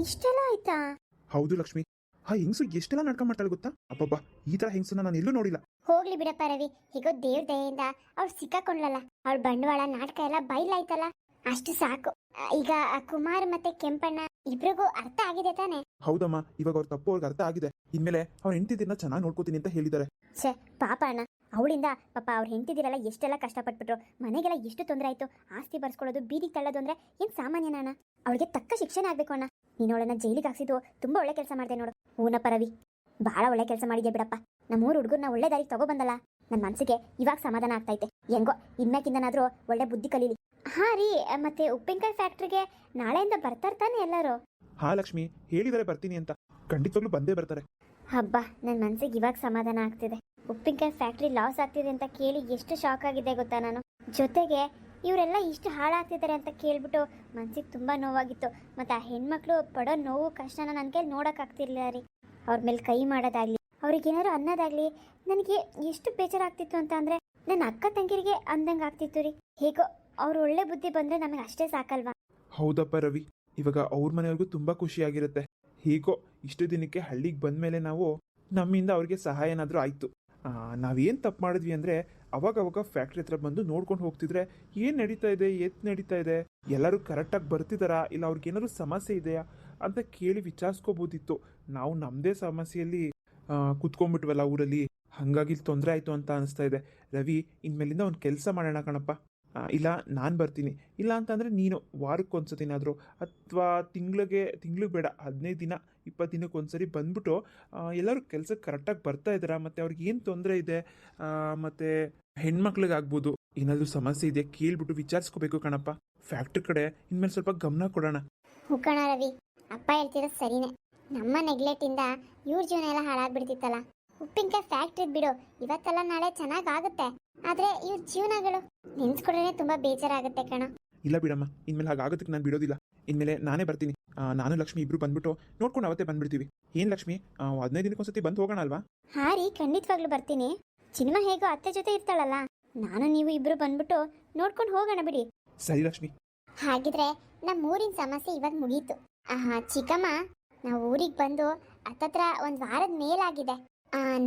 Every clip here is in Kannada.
ಇಷ್ಟೆಲ್ಲ ಆಯ್ತಾ? ಹೌದು ಲಕ್ಷ್ಮಿ. ಆ ಹೆಂಗಸು ಎಷ್ಟೆಲ್ಲ ನಡ್ಕೊಂಡ್ ಮಾಡ್ತಾಳೆ ಗೊತ್ತಾ? ಅಬ್ಬಬ್ಬಾ ಈ ತರ ಹೆಂಗಸನ್ನ ನಾನು ಎಲ್ಲೂ ನೋಡಿಲ್ಲ. ಹೋಗ್ಲಿ ಬಿಡಪ್ಪ ರವಿ ಹೀಗೋ ದೇವ್ರ ದಯೆಯಿಂದ ಅವ್ರು ಸಿಕ್ಕಾಕೊಂಡ್ಲಲ್ಲ ಅವ್ರ ಬಂಡವಾಳ ನಾಟಕ ಎಲ್ಲ ಬೈಲಾಯ್ತಲ್ಲ ಅಷ್ಟು ಸಾಕು. ಆ, ಈಗ ಆ ಕುಮಾರ್ ಮತ್ತೆ ಕೆಂಪಣ್ಣ ಇಬ್ರಿಗೂ ಅರ್ಥ ಆಗಿದೆ ತಾನೆ? ಹೌದಮ್ಮ ಇವಾಗ ಅವ್ರ ತಪ್ಪು ಅವ್ರಿಗೆ ಅರ್ಥ ಆಗಿದೆ. ಇನ್ಮೇಲೆ ಅವ್ರ ಹೆಂಡತಿದಿನ ಚೆನ್ನಾಗಿ ನೋಡ್ಕೋತೀನಿ ಅಂತ ಹೇಳಿದ್ದಾರೆ. ಛೇ ಪಾಪ ಅಣ್ಣ ಅವಳಿಂದ ಪಾಪ ಅವ್ರ ಹೆಂಡತಿದಿರಲ್ಲ ಎಷ್ಟೆಲ್ಲ ಕಷ್ಟಪಟ್ಬಿಟ್ರು. ಮನೆಗೆಲ್ಲ ಎಷ್ಟು ತೊಂದರೆ ಆಯ್ತು ಆಸ್ತಿ ಬರ್ಸ್ಕೊಳ್ಳೋದು ಬೀದಿ ತಳ್ಳೋದು ಅಂದ್ರೆ ಏನ್ ಸಾಮಾನ್ಯನ ಅಣ್ಣ? ಅವಳಿಗೆ ತಕ್ಕ ಶಿಕ್ಷಣ ಆಗ್ಬೇಕು ಅಣ್ಣ. ನೀನು ಅವಳನ್ನ ಜೈಲಿಗೆ ಹಾಕ್ಸಿದ್ದು ತುಂಬಾ ಒಳ್ಳೆ ಕೆಲಸ ಮಾಡಿದೆ ನೋಡು. ಊನಪ್ಪ ರವಿ ಬಹಳ ಒಳ್ಳೆ ಕೆಲಸ ಮಾಡಿದ್ಯಾ ಬಿಡಪ್ಪ. ನಮ್ಮೂರು ಹುಡುಗರ್ನ ಒಳ್ಳೆ ದಾರಿಗೆ ತಗೊಬಂದಲ್ಲ ನನ್ನ ಮನಸ್ಸಿಗೆ ಇವಾಗ ಸಮಾಧಾನ ಆಗ್ತೈತೆ. ಹೆಂಗೋ ಇನ್ಮ್ಯಾಕಿಂದನಾದ್ರೂ ಒಳ್ಳೆ ಬುದ್ಧಿ ಕಲೀಲಿ. ಹಾ ರೀ ಮತ್ತೆ ಉಪ್ಪಿನಕಾಯಿ ಫ್ಯಾಕ್ಟ್ರಿಗೆ ನಾಳೆಯಿಂದ ಬರ್ತಾರ ತಾನೆ ಎಲ್ಲರೂ? ಹಾ ಲಕ್ಷ್ಮಿ ಹೇಳಿದರೆ ಬರ್ತೀನಿ ಅಂತ. ಖಂಡಿತವಾಗ್ಲೂ ಬಂದೇ ಬರ್ತಾರೆ. ಹಬ್ಬ ನನ್ನ ಮನ್ಸಿಗೆ ಇವಾಗ ಸಮಾಧಾನ ಆಗ್ತಿದೆ. ಉಪ್ಪಿನಕಾಯಿ ಫ್ಯಾಕ್ಟ್ರಿ ಲಾಸ್ ಆಗ್ತಿದೆ ಅಂತ ಕೇಳಿ ಎಷ್ಟು ಶಾಕ್ ಆಗಿದೆ ಗೊತ್ತಾ ನಾನು. ಜೊತೆಗೆ ಇವರೆಲ್ಲ ಇಷ್ಟು ಹಾಳಾಗ್ತಿದ್ದಾರೆ ಅಂತ ಕೇಳ್ಬಿಟ್ಟು ಮನ್ಸಿಗೆ ತುಂಬಾ ನೋವಾಗಿತ್ತು. ಮತ್ತೆ ಆ ಹೆಣ್ಮಕ್ಳು ಪಡೋ ನೋವು ಕಷ್ಟನ ನನ್ನ ಕೈಲಿ ನೋಡೋಕ್ಕಾಗ್ತಿರ್ಲಿಲ್ಲ ರೀ. ಅವ್ರ ಮೇಲೆ ಕೈ ಮಾಡೋದಾಗ್ಲಿ ಅವ್ರಿಗೇನಾದ್ರು ಅನ್ನೋದಾಗಲಿ ನನಗೆ ಎಷ್ಟು ಬೇಜಾರಾಗ್ತಿತ್ತು ಅಂತ ಅಂದರೆ ನನ್ನ ಅಕ್ಕ ತಂಗಿರಿಗೆ ಅಂದಂಗೆ ಆಗ್ತಿತ್ತು ರೀ. ಹೇಗೋ ಅವ್ರು ಒಳ್ಳೆ ಬುದ್ಧಿ ಬಂದ್ರೆ ನಮಗೆ ಅಷ್ಟೇ ಸಾಕಲ್ವಾ? ಹೌದಪ್ಪ ರವಿ, ಇವಾಗ ಅವ್ರ ಮನೆಯವ್ರಿಗೂ ತುಂಬಾ ಖುಷಿಯಾಗಿರುತ್ತೆ ಹೀಗೋ ಇಷ್ಟು ದಿನಕ್ಕೆ ಹಳ್ಳಿಗೆ ಬಂದ್ಮೇಲೆ ನಾವು ನಮ್ಮಿಂದ ಅವ್ರಿಗೆ ಸಹಾಯ ಏನಾದರೂ ಆಯಿತು ನಾವೇನು ತಪ್ಪು ಮಾಡಿದ್ವಿ ಅಂದರೆ ಅವಾಗ ಅವಾಗ ಫ್ಯಾಕ್ಟ್ರಿ ಹತ್ರ ಬಂದು ನೋಡ್ಕೊಂಡು ಹೋಗ್ತಿದ್ರೆ, ಏನು ನಡೀತಾ ಇದೆ, ಎತ್ ನಡೀತಾ ಇದೆ, ಎಲ್ಲರೂ ಕರೆಕ್ಟಾಗಿ ಬರ್ತಿದ್ದಾರಾ ಇಲ್ಲ ಅವ್ರಿಗೇನಾದ್ರು ಸಮಸ್ಯೆ ಇದೆಯಾ ಅಂತ ಕೇಳಿ ವಿಚಾರಿಸ್ಕೋಬೋದಿತ್ತು. ನಾವು ನಮ್ಮದೇ ಸಮಸ್ಯೆಯಲ್ಲಿ ಕುತ್ಕೊಂಡ್ಬಿಟ್ವಲ್ಲ ಊರಲ್ಲಿ, ಹಾಗಾಗಿ ತೊಂದರೆ ಆಯಿತು ಅಂತ ಅನಿಸ್ತಾ ಇದೆ. ರವಿ, ಇನ್ಮೇಲಿಂದ ಒಂದು ಕೆಲಸ ಮಾಡೋಣ ಕಣಪ್ಪ. ಇಲ್ಲ, ನಾನು ಬರ್ತೀನಿ. ಇಲ್ಲ ಅಂತಂದರೆ ನೀನು ವಾರಕ್ಕೊಂದ್ಸತಿನಾದರೂ ಅಥವಾ ತಿಂಗಳಿಗೆ, ತಿಂಗ್ಳಿಗೆ ಬೇಡ, ಹದಿನೈದು ದಿನ ಇಪ್ಪತ್ತು ದಿನಕ್ಕೆ ಒಂದ್ಸರಿ ಬಂದ್ಬಿಟ್ಟು ಎಲ್ಲರೂ ಕೆಲಸಕ್ಕೆ ಕರೆಕ್ಟಾಗಿ ಬರ್ತಾ ಇದ್ದಾರಾ? ಮತ್ತು ಅವ್ರಿಗೆ ಏನು ತೊಂದರೆ ಇದೆ? ಮತ್ತು ಹೆಣ್ಮಕ್ಳಿಗಾಗ್ಬೋದು, ಏನಾದರೂ ಸಮಸ್ಯೆ ಇದೆ ಕೇಳ್ಬಿಟ್ಟು ವಿಚಾರಿಸ್ಕೋಬೇಕು ಕಣಪ್ಪ. ಫ್ಯಾಕ್ಟ್ರಿ ಕಡೆ ಇನ್ಮೇಲೆ ಸ್ವಲ್ಪ ಗಮನ ಕೊಡೋಣ. ರವಿ, ಅಪ್ಪ ಹೇಳ್ತಿರೋದು ಸರಿನೇ. ನಮ್ಮ ನೆಗ್ಲೆಕ್ಟ್ ಇಂದ ಇವ್ರ ಜೀವನ ಎಲ್ಲ ಹಾಳಾಗ್ಬಿಡ್ತಿತ್ತಲ್ಲ. ಉಪ್ಪಿನಕಾಯಿ ಫ್ಯಾಕ್ಟ್ರಿ ಬಿಡು. ಇವತ್ತಲ್ಲ ನಾಳೆ ಚೆನ್ನಾಗಾಗುತ್ತೆ. ಆದ್ರೆ ಇವ್ರ ಜೀವನಗಳು ನೆನ್ಸ್ಕೊಂಡ್ರೆ ತುಂಬಾ ಬೇಜಾರಾಗುತ್ತೆ ಕಣ. ಇಲ್ಲ ಬಿಡಮ್ಮ ಇನ್ಮೇಲೆ ಹಾಗಾಗೋದಕ್ಕೆ ನಾನು ಬಿಡೋದಿಲ್ಲ. ಇನ್ಮೇಲೆ ನಾನೇ ಬರ್ತೀನಿ. ಆ, ನಾನು ಲಕ್ಷ್ಮಿ ಇಬ್ರು ಬಂದ್ಬಿಟ್ಟು ನೋಡ್ಕೊಂಡು ಅವತ್ತೇ ಬಂದ್ಬಿಡ್ತೀವಿ. ಏನ್ ಲಕ್ಷ್ಮಿ? ಆ, ಹದಿನೈದು ದಿನಕ್ಕೊಂದ್ಸತಿ ಬಂದು ಹೋಗೋಣ ಅಲ್ವಾ? ಹಾ ರೀ ಖಂಡಿತವಾಗ್ಲೂ ಬರ್ತೀನಿ. ಸಿನಿಮಾ ಹೇಗೋ ಅತ್ತೆ ಜೊತೆ ಇರ್ತಾಳಲ್ಲ ನಾನು ನೀವು ಇಬ್ರು ಬಂದ್ಬಿಟ್ಟು ನೋಡ್ಕೊಂಡು ಹೋಗೋಣ ಬಿಡಿ. ಸರಿ ಲಕ್ಷ್ಮಿ. ಹಾಗಿದ್ರೆ ನಮ್ಮ ಊರಿನ ಸಮಸ್ಯೆ ಇವಾಗ ಮುಗೀತು. ಆಹಾ ಚಿಕ್ಕಮ್ಮ ನಾವು ಊರಿಗೆ ಬಂದು ಹತ್ತತ್ರ ಒಂದು ವಾರದ ಮೇಲಾಗಿದೆ.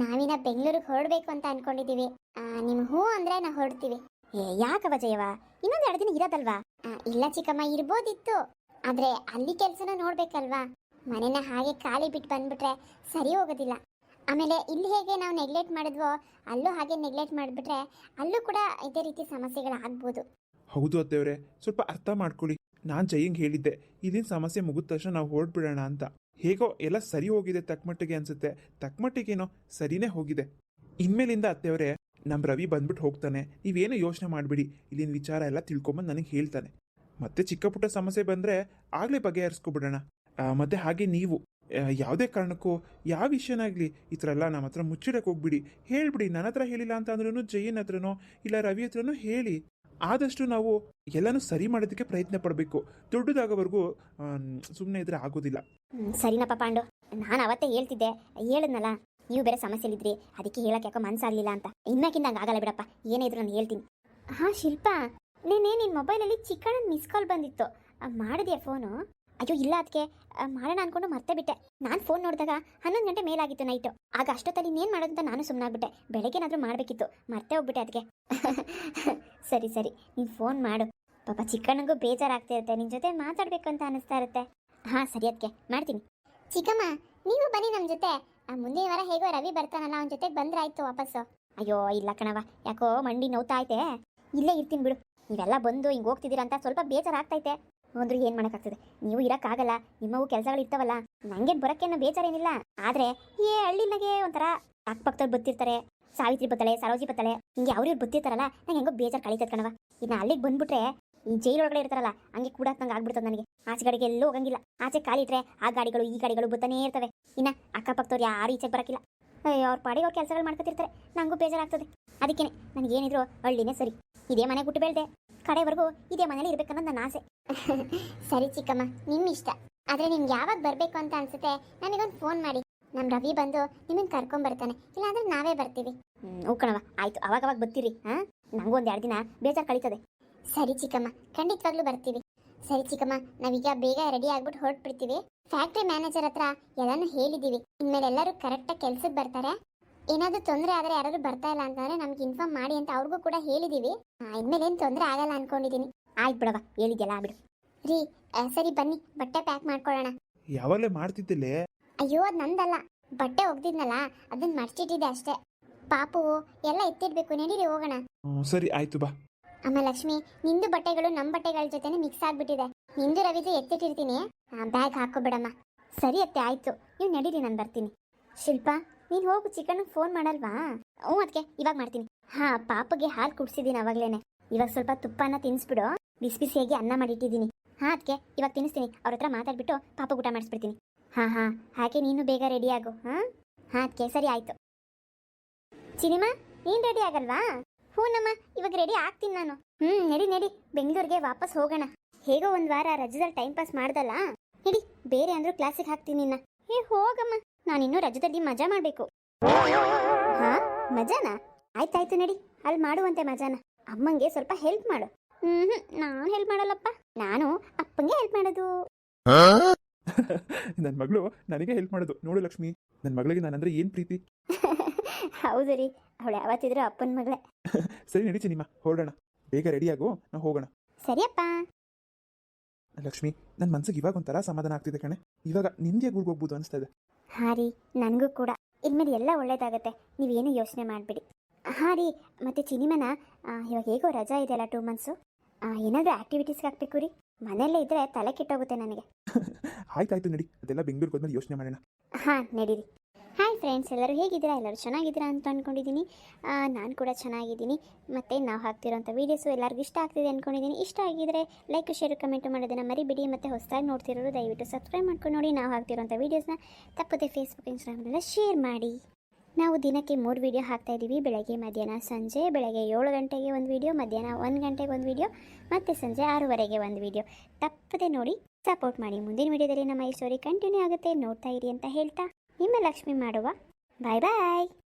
ನಾವಿನ ಬೆಂಗಳೂರಿಗೆ ಹೊರಡಬೇಕು ಅಂತ ಅನ್ಕೊಂಡಿದೀವಿ ನಿಮ್ ಹೂ ಅಂದ್ರೆ ನಾವು ಹೊರಡ್ತೀವಿ. ಏ ಯಾಕವ ಜಯವ ಇನ್ನೊಂದ್ ಎರಡು ದಿನ ಇರೋದಲ್ವಾ ಇಲ್ಲ ಚಿಕ್ಕಮ್ಮ, ಇರ್ಬೋದಿತ್ತು. ಆದ್ರೆ ಅಲ್ಲಿ ಕೆಲ್ಸನ ನೋಡ್ಬೇಕಲ್ವಾ? ಮನೆನ ಹಾಗೆ ಖಾಲಿ ಬಿಟ್ಟು ಬಂದ್ಬಿಟ್ರೆ ಸರಿ ಹೋಗೋದಿಲ್ಲ. ಆಮೇಲೆ ಇಲ್ಲಿ ಹೇಗೆ ನಾವು ನೆಗ್ಲೆಕ್ಟ್ ಮಾಡಿದ್ವೋ, ಅಲ್ಲೂ ಹಾಗೆ ನೆಗ್ಲೆಕ್ಟ್ ಮಾಡಿಬಿಟ್ರೆ ಅಲ್ಲೂ ಕೂಡ ಇದೇ ರೀತಿ ಸಮಸ್ಯೆಗಳಾಗ್ಬೋದು. ಹೌದು ಅತ್ತೆಯವರೇ ಸ್ವಲ್ಪ ಅರ್ಥ ಮಾಡ್ಕೊಳ್ಳಿ. ನಾನು ಜಯಂಗೆ ಹೇಳಿದ್ದೆ ಇಲ್ಲಿನ ಸಮಸ್ಯೆ ಮುಗಿದ ತಕ್ಷಣ ನಾವು ಹೊರಡ್ಬಿಡೋಣ ಅಂತ. ಹೇಗೋ ಎಲ್ಲ ಸರಿ ಹೋಗಿದೆ ತಕ್ಕಮಟ್ಟಿಗೆ ಅನ್ಸುತ್ತೆ. ತಕ್ಕಮಟ್ಟಿಗೇನೋ ಸರಿನೇ ಹೋಗಿದೆ. ಇನ್ಮೇಲಿಂದ ಅತ್ತೆಯವರೇ ನಮ್ಮ ರವಿ ಬಂದ್ಬಿಟ್ಟು ಹೋಗ್ತಾನೆ. ನೀವೇನು ಯೋಚನೆ ಮಾಡಬೇಡಿ. ಇಲ್ಲಿನ ವಿಚಾರ ಎಲ್ಲ ತಿಳ್ಕೊಂಬಂದು ನನಗೆ ಹೇಳ್ತಾನೆ. ಮತ್ತೆ ಚಿಕ್ಕ ಪುಟ್ಟ ಸಮಸ್ಯೆ ಬಂದರೆ ಆಗಲೇ ಬಗೆಹರಿಸ್ಕೊಬಿಡೋಣ. ಮತ್ತೆ ಹಾಗೆ ನೀವು. ಯಾವುದೇ ಕಾರಣಕ್ಕೂ ಯಾವ ವಿಷಯನಾಗಲಿ ಈ ಥರ ಎಲ್ಲ ನಮ್ಮ ಹತ್ರ ಮುಚ್ಚಿಡಕ್ಕೆ ಹೋಗ್ಬಿಡಿ. ಹೇಳ್ಬಿಡಿ, ನನ್ನ ಹತ್ರ ಹೇಳಿಲ್ಲ ಅಂತ ಅಂದ್ರೂ ಜಯನ್ ಹತ್ರನೋ, ಇಲ್ಲ ರವಿ ಹತ್ರನೋ ಹೇಳಿ. ಆದಷ್ಟು ನಾವು ಎಲ್ಲನೂ ಸರಿ ಮಾಡೋದಕ್ಕೆ ಪ್ರಯತ್ನ ಪಡಬೇಕು. ದೊಡ್ಡದಾಗೋವರೆಗೂ ಸುಮ್ಮನೆ ಇದ್ರೆ ಆಗೋದಿಲ್ಲ. ಸರಿನಪ್ಪ ಪಾಂಡು. ನಾನು ಅವತ್ತೇ ಹೇಳ್ತಿದ್ದೆ. ಹೇಳಿದ್ನಲ್ಲ, ನೀವು ಬೇರೆ ಸಮಸ್ಯೆಲಿದ್ರಿ. ಅದಕ್ಕೆ ಹೇಳಕ್ ಯಾಕೋ ಮನ್ಸಾಗ್ಲಿಲ್ಲ ಅಂತ. ಇನ್ನಕ್ಕಿಂತ ಆಗಲ್ಲ ಬಿಡಪ್ಪ. ಏನೇ ಇದ್ರು ನಾನು ಹೇಳ್ತೀನಿ. ಹಾಂ, ಶಿಲ್ಪ. ನೀನೇ ನಿನ್ನ ಮೊಬೈಲಲ್ಲಿ ಚಿಕ್ಕಣ್ಣ ಮಿಸ್ ಕಾಲ್ ಬಂದಿತ್ತು. ಮಾಡಿದ್ಯಾ ಫೋನು ಅಯ್ಯೋ, ಇಲ್ಲ ಅದಕ್ಕೆ ಮಾಡೋಣ ಅನ್ಕೊಂಡು ಮತ್ತೆ ಬಿಟ್ಟೆ. ನಾನು ಫೋನ್ ನೋಡಿದಾಗ ಹನ್ನೊಂದು ಗಂಟೆ ಮೇಲಾಗಿತ್ತು ನೈಟು ಆಗ ಅಷ್ಟೊತ್ತಲ್ಲಿ ಇನ್ನೇನು ಮಾಡೋದು ಅಂತ ನಾನು ಸುಮ್ಮನಾಗ್ಬಿಟ್ಟೆ ಬೆಳಗ್ಗೆನಾದ್ರೂ ಮಾಡಬೇಕಿತ್ತು. ಮತ್ತೆ ಹೋಗ್ಬಿಟ್ಟೆ ಅದಕ್ಕೆ ಸರಿ ಸರಿ. ನೀನು ಫೋನ್ ಮಾಡು. ಪಾಪ ಚಿಕ್ಕಣ್ಣಂಗೂ ಬೇಜಾರಾಗ್ತಾ ಇರುತ್ತೆ. ನಿನ್ನ ಜೊತೆ ಮಾತಾಡಬೇಕು ಅಂತ ಅನಿಸ್ತಾ ಇರುತ್ತೆ. ಹಾಂ ಸರಿ ಅದಕ್ಕೆ ಮಾಡ್ತೀನಿ. ಚಿಕ್ಕಮ್ಮ ನೀವು ಬನ್ನಿ ನಮ್ಮ ಜೊತೆ. ಆ, ಮುಂದಿನ ವಾರ ಹೇಗೋ ರವಿ ಬರ್ತಾನಲ್ಲ ಅವನ ಜೊತೆಗೆ ಬಂದ್ರಾಯ್ತು ವಾಪಸ್ಸು. ಅಯ್ಯೋ ಇಲ್ಲ ಕಣವ ಯಾಕೋ ಮಂಡಿ ನೋವ್ತಾ ಐತೆ ಇಲ್ಲೇ ಇರ್ತೀನಿ ಬಿಡು. ನೀವೆಲ್ಲ ಬಂದು ಹಿಂಗೆ ಹೋಗ್ತಿದ್ದೀರಾ ಅಂತ ಸ್ವಲ್ಪ ಬೇಜಾರಾಗ್ತೈತೆ. ಅಂದ್ರೆ ಏನು ಮಾಡೋಕ್ಕಾಗ್ತದೆ? ನೀವು ಇರೋಕ್ಕಾಗಲ್ಲ. ನಿಮ್ಮವು ಕೆಲಸಗಳು ಇರ್ತಾವಲ್ಲ ನಂಗೆ ಬರೋಕ್ಕೇನೋ ಬೇಜಾರೇನಿಲ್ಲ. ಆದರೆ ಏ ಹಳ್ಳಿನಾಗೆ ಒಂಥರ ಅಕ್ಕಪಕ್ಕದವ್ರು ಬತ್ತಿರ್ತಾರೆ. ಸಾವಿತ್ರಿ ಬತ್ತಳೆ ಸರೋಜಿ ಬತ್ತಳೆ ಹಿಂಗೆ ಅವ್ರಿವ್ರು ಬತ್ತಿರ್ತಾರಲ್ಲ ನಂಗೆ ಹೆಂಗೋ ಬೇಜಾರು ಕಳೀತದೆ ಕಣವ ಇನ್ನು ಅಲ್ಲಿಗೆ ಬಂದ್ಬಿಟ್ರೆ ಈ ಒಳಗಡೆ ಇರ್ತಾರಲ್ಲ, ಹಂಗೆ ಕೂಡ ನಂಗೆ ಆಗ್ಬಿಡ್ತದೆ ನನಗೆ. ಆಚೆ ಕಡೆಗೆ ಎಲ್ಲೂ ಹೋಗಂಗಿಲ್ಲ. ಆಚೆ ಕಾಲಿಟ್ರೆ ಆ ಗಾಡಿಗಳು, ಈ ಗಾಡಿಗಳು ಬತ್ತಾನೇ ಇರ್ತವೆ. ಇನ್ನ ಅಕ್ಕಪಕ್ಕದವ್ರು ಯಾರು ಈಚೆಗೆ ಬರಕಿಲ್ಲ ಅವ್ರ ಪಾಡಿಗೆ ಅವ್ರ ಕೆಲಸಗಳು ಮಾಡ್ಕೊತಿರ್ತಾರೆ. ನಂಗೂ ಬೇಜಾರಾಗ್ತದೆ. ಅದಕ್ಕೇನೆ ನನಗೇನಿದ್ರು ಹಳ್ಳಿನೇ ಸರಿ. ಇದೇ ಮನೆ ಬಿಟ್ಟು ಬೆಳೆದೆ ಕಡೆವರೆಗೂ ಇದೇ ಮನೇಲಿ ಇರ್ಬೇಕನ್ನೋದು ನನ್ನ ಆಸೆ. ಸರಿ ಚಿಕ್ಕಮ್ಮ ನಿಮ್ಮ ಇಷ್ಟ. ಆದ್ರೆ ನಿಮ್ಗೆ ಯಾವಾಗ ಬರಬೇಕು ಅಂತ ಅನ್ಸುತ್ತೆ ನನಗೊಂದು ಫೋನ್ ಮಾಡಿ. ನಮ್ಮ ರವಿ ಬಂದು ನಿಮ್ಮನ್ನ ಕರ್ಕೊಂಡ್ ಬರ್ತಾನೆ. ಇಲ್ಲಾಂದ್ರೆ ನಾವೇ ಬರ್ತೀವಿ. ಹ್ಞೂ ಕಣವ ಆಯ್ತು. ಅವಾಗ ಅವಾಗ ಬರ್ತೀರಿ, ಹಾ? ನಂಗೂ ಒಂದು ಎರಡು ದಿನ ಬೇಜಾರು ಕಳೀತದೆ. ಸರಿ ಚಿಕ್ಕಮ್ಮ ಖಂಡಿತವಾಗ್ಲೂ ಬರ್ತೀವಿ. ಸರಿ ಚಿಕ್ಕಮ್ಮ ನಾವೀಗ ಬೇಗ ರೆಡಿ ಆಗ್ಬಿಟ್ಟು ಹೊರಟ್ಬಿಡ್ತೀವಿ. ಫ್ಯಾಕ್ಟ್ರಿ ಮ್ಯಾನೇಜರ್ ಹತ್ರ ಎಲ್ಲಾನು ಹೇಳಿದೀವಿ. ಇನ್ಮೇಲೆ ಎಲ್ಲರೂ ಕರೆಕ್ಟಾಗಿ ಕೆಲ್ಸಕ್ಕೆ ಬರ್ತಾರೆ. ಏನಾದರೂ ತೊಂದರೆ ಆದರೆ ಯಾರಾದ್ರು ಬರ್ತಾ ಇಲ್ಲ ಅಂತಂದ್ರೆ ನಮ್ಗೆ ಇನ್ಫಾರ್ಮ್ ಮಾಡಿ ಅಂತ ಅವ್ರಿಗೂ ಕೂಡ ಹೇಳಿದೀವಿ. ಆ, ಇನ್ಮೇಲೆ ಏನು ತೊಂದರೆ ಆಗಲ್ಲ ಅನ್ಕೊಂಡಿದೀನಿ. ಆಯ್ತು ಬಿಡವ ಹೇಳಿದ್ಯಲ್ಲ ಬಿಡು. ರೀ ಸರಿ ಬನ್ನಿ ಬಟ್ಟೆ ಪ್ಯಾಕ್ ಮಾಡ್ಕೊಳ್ಳೋಣ. ಯಾವಾಗಲೇ ಮಾಡ್ತಿದ್ದಿಲ್ಲ? ಅಯ್ಯೋ ಅದು ನಂದಲ್ಲ. ಬಟ್ಟೆ ಒಗ್ದಿದ್ನಲ್ಲ ಅದನ್ನ ಮರ್ಚಿಟ್ಟಿದೆ ಅಷ್ಟೇ. ಪಾಪು ಎಲ್ಲ ಎತ್ತಿಡ್ಬೇಕು ನಡೀರಿ ಹೋಗೋಣ. ಸರಿ ಆಯ್ತು ಬಾ. ಅಮ್ಮ ಲಕ್ಷ್ಮಿ, ನಿಂದು ಬಟ್ಟೆಗಳು ನಮ್ಮ ಬಟ್ಟೆಗಳ ಜೊತೆನೆ ಮಿಕ್ಸ್ ಆಗ್ಬಿಟ್ಟಿದೆ. ನಿಂದು ರವಿದು ಎತ್ತಿಟ್ಟಿರ್ತೀನಿ. ಬ್ಯಾಗ್ ಹಾಕೋಬಿಡಮ್ಮ ಸರಿ ಅತ್ತೆ, ಆಯ್ತು. ನೀವು ನಡೀರಿ, ನಾನು ಬರ್ತೀನಿ. ಶಿಲ್ಪ, ನೀನು ಹೋಗು ಚಿಕನ್ ಫೋನ್ ಮಾಡಲ್ವಾ? ಹ್ಞೂ ಅದಕ್ಕೆ ಇವಾಗ ಮಾಡ್ತೀನಿ. ಹಾ, ಪಾಪಗೆ ಹಾಲು ಕುಡಿಸಿದ್ದೀನಿ ಅವಾಗ್ಲೇನೆ. ಇವಾಗ ಸ್ವಲ್ಪ ತುಪ್ಪನ ತಿನ್ಸ್ಬಿಡು. ಬಿಸಿ ಬಿಸಿಯಾಗಿ ಅನ್ನ ಮಾಡಿಟ್ಟಿದ್ದೀನಿ. ಹಾ ಅದಕ್ಕೆ ಇವಾಗ ತಿನ್ನಿಸ್ತೀನಿ ಅವ್ರ ಹತ್ರ ಮಾತಾಡ್ಬಿಟ್ಟು ಪಾಪ ಊಟ ಮಾಡಿಸ್ಬಿಡ್ತೀನಿ. ಹಾ ಹಾ, ಹಾಗೆ ನೀನು ಬೇಗ ರೆಡಿ ಆಗು, ಹಾ? ಹಾ ಅದಕ್ಕೆ ಸರಿ ಆಯ್ತು. ಸಿನಿಮಾ ನೀನ್ ರೆಡಿ ಆಗಲ್ವಾ? ಹ್ಞೂನಮ್ಮ ಇವಾಗ ರೆಡಿ ಆಗ್ತೀನಿ ನಾನು. ಹ್ಮ್ ನಡಿ ನಡಿ ಬೆಂಗಳೂರಿಗೆ ವಾಪಸ್ ಹೋಗೋಣ. ಹೇಗೋ ಒಂದ್ ವಾರ ರಜದಲ್ಲಿ ಟೈಮ್ ಪಾಸ್ ಮಾಡ್ದಲ್ಲ? ನಡಿ ಬೇರೆ ಅಂದ್ರೂ ಕ್ಲಾಸಿಗೆ ಹಾಕ್ತೀನಿ ನಿನ್ನ. ಏ ಹೋಗಮ್ಮ ನಾನಿನ್ನೂ ರಜದಲ್ಲಿ ಮಜಾ ಮಾಡ್ಬೇಕು. ಹಾ ಮಜಾನಾ? ಆಯ್ತಾಯ್ತು ನಡಿ ಅಲ್ಲಿ ಮಾಡುವಂತೆ ಮಜಾನ. ಅಮ್ಮಂಗೆ ಸ್ವಲ್ಪ ಹೆಲ್ಪ್ ಮಾಡು. ಹ್ಮ್ ನಾನು ಹೆಲ್ಪ್ ಮಾಡಲ್ಲಪ್ಪ. ನಾನು ಅಪ್ಪಂಗೆ ಹೆಲ್ಪ್ ಮಾಡೋದು. ನನ್ನ ಮಗಳು ನನಗೆ ಹೆಲ್ಪ್ ಮಾಡೋದು. ನೋಡು ಲಕ್ಷ್ಮಿ ನನ್ನ ಮಗಳಿಗೆ ನಾನಂದ್ರೆ ಏನ್ ಪ್ರೀತಿ? ಹೌದು ರೀ. ಅವಳು ಯಾವತ್ತಿದ್ರು ಅಪ್ಪನ ಮಗಳೇ. ಸರಿ ನಡೀತಿ ನಿಮ್ಮ ಹೊರಡೋಣ ಬೇಗ ರೆಡಿ ಆಗೋ ನಾವು ಹೋಗೋಣ. ಸರಿಯಪ್ಪ ಲಕ್ಷ್ಮಿ ನನ್ನ ಮನ್ಸಿಗೆ ಇವಾಗ ಒಂಥರ ಸಮಾಧಾನ ಆಗ್ತಿದೆ ಕಣೆ. ಇವಾಗ ನಿಂದೆ ಊರಿಗೆ ಹೋಗ್ಬೋದು ಅನಿಸ್ತಾ ಇದೆ ಹಾ ರೀ ನನಗೂ ಕೂಡ. ಇನ್ಮೇಲೆ ಎಲ್ಲ ಒಳ್ಳೇದಾಗತ್ತೆ. ನೀವೇನು ಯೋಚನೆ ಮಾಡಬೇಡಿ. ಹಾ ರೀ ಮತ್ತೆ ಚಿನಿಮನ ಇವಾಗ ಹೇಗೋ ರಜಾ ಇದೆಯಲ್ಲ ಟೂ ಮಂತ್ಸು. ಏನಾದರೂ ಆ್ಯಕ್ಟಿವಿಟೀಸ್ಗೆ ಹಾಕ್ಬೇಕು ರೀ. ಮನೆಯಲ್ಲೇ ಇದ್ದರೆ ತಲೆ ಕೆಟ್ಟೋಗುತ್ತೆ ನನಗೆ. ಆಯ್ತಾಯ್ತು ನಡಿ ಅದೆಲ್ಲ ಬೆಂಗಳೂರಿಗೆ ಹೋದ್ಮೇಲೆ ಯೋಚನೆ ಮಾಡೋಣ. ಹಾಂ ನಡೀರಿ. ಫ್ರೆಂಡ್ಸ್ ಎಲ್ಲರೂ ಹೇಗಿದ್ದೀರಾ? ಎಲ್ಲರೂ ಚೆನ್ನಾಗಿದ್ದೀರಾ ಅಂತ ಅಂದ್ಕೊಂಡಿದ್ದೀನಿ ನಾನು ಕೂಡ ಚೆನ್ನಾಗಿದ್ದೀನಿ. ಮತ್ತು ನಾವು ಹಾಕ್ತಿರೋಂಥ ವೀಡಿಯೋಸು ಎಲ್ಲರಿಗೂ ಇಷ್ಟ ಆಗ್ತಿದೆ ಅಂದ್ಕೊಂಡಿದ್ದೀನಿ ಇಷ್ಟ ಆಗಿದ್ರೆ ಲೈಕ್ ಶೇರ್ ಕಮೆಂಟ್ ಮಾಡೋದನ್ನು ಮರಿಬಿಡಿ. ಮತ್ತು ಹೊಸದಾಗಿ ನೋಡ್ತಿರೋರು ದಯವಿಟ್ಟು ಸಬ್ಸ್ಕ್ರೈಬ್ ಮಾಡ್ಕೊಂಡು ನೋಡಿ. ನಾವು ಹಾಕ್ತಿರೋಂಥ ವೀಡಿಯೋಸ್ನ ತಪ್ಪದೆ ಫೇಸ್ಬುಕ್ ಇನ್ಸ್ಟಾಗ್ರಾಮ್ನೆಲ್ಲ ಶೇರ್ ಮಾಡಿ. ನಾವು ದಿನಕ್ಕೆ ಮೂರು ವೀಡಿಯೋ ಹಾಕ್ತಾ ಇದ್ದೀವಿ. ಬೆಳಗ್ಗೆ, ಮಧ್ಯಾಹ್ನ, ಸಂಜೆ, ಬೆಳಗ್ಗೆ ಏಳು ಗಂಟೆಗೆ ಒಂದು ವೀಡಿಯೋ ಮಧ್ಯಾಹ್ನ ಒಂದು ಗಂಟೆಗೆ ಒಂದು ವೀಡಿಯೋ ಮತ್ತು ಸಂಜೆ ಆರೂವರೆಗೆ ಒಂದು ವೀಡಿಯೋ ತಪ್ಪದೆ ನೋಡಿ ಸಪೋರ್ಟ್ ಮಾಡಿ. ಮುಂದಿನ ವೀಡಿಯೋದಲ್ಲಿ ನಮ್ಮ ಈ ಸ್ಟೋರಿ ಕಂಟಿನ್ಯೂ ಆಗುತ್ತೆ. ನೋಡ್ತಾ ಇರಿ ಅಂತ ಹೇಳ್ತಾ. ನಿಮ್ಮ ಲಕ್ಷ್ಮಿ ಮಾಡುವ. ಬಾಯ್ ಬಾಯ್